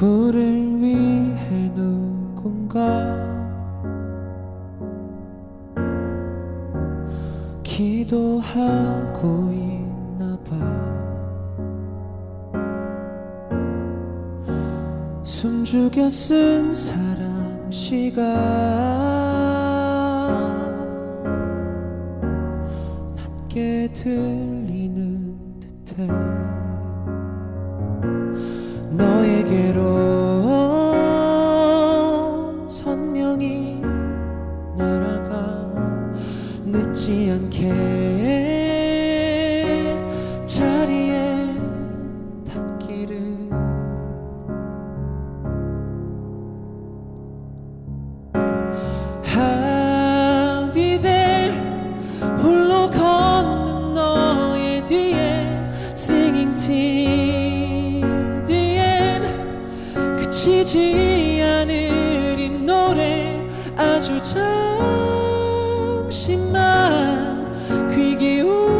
누구를 위해 누군가 기도하고 있나 봐. 숨죽여 쓴 사랑 시가 낮게 들리는 듯해 너에게로 선명히 날아가 늦지 않게 자리에 닿기를. 합 그치지 않을 이 노래 아주 잠시만 귀 기울여봐.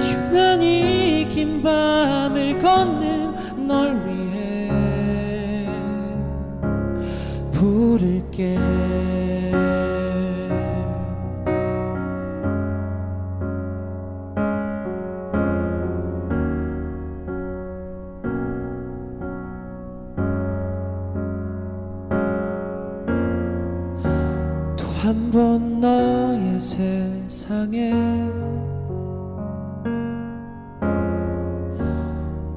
유난히 긴 밤을 걷는 널 위해 부를게 한 번 너의 세상에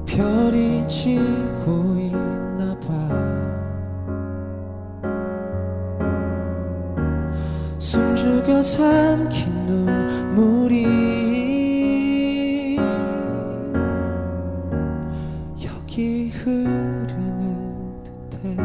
별이 지고 있나 봐. 숨죽여 삼킨 눈물이 여기 흐르는 듯해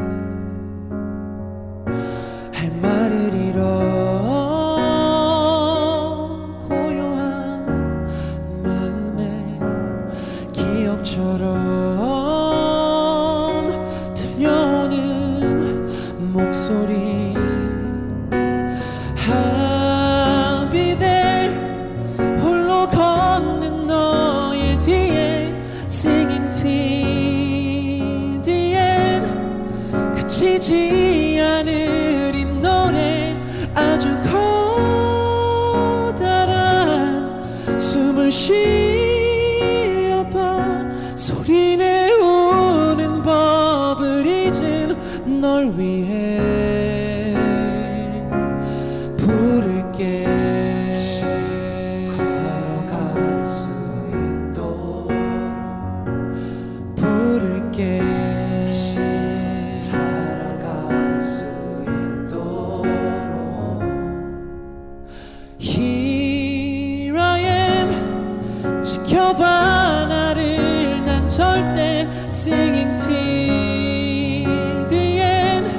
그치지 않을 이 노래 아주 커다란 숨을 쉬어봐. 소리 내우는 법을 잊은 널 위해 지켜봐. 나를 난 절대 Singing till the end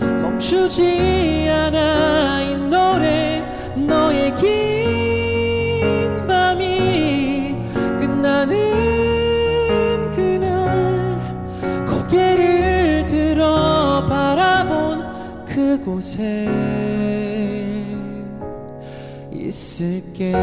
멈추지 않아. 이 노래 너의 긴 밤이 끝나는 그날 고개를 들어 바라본 그곳에 있을게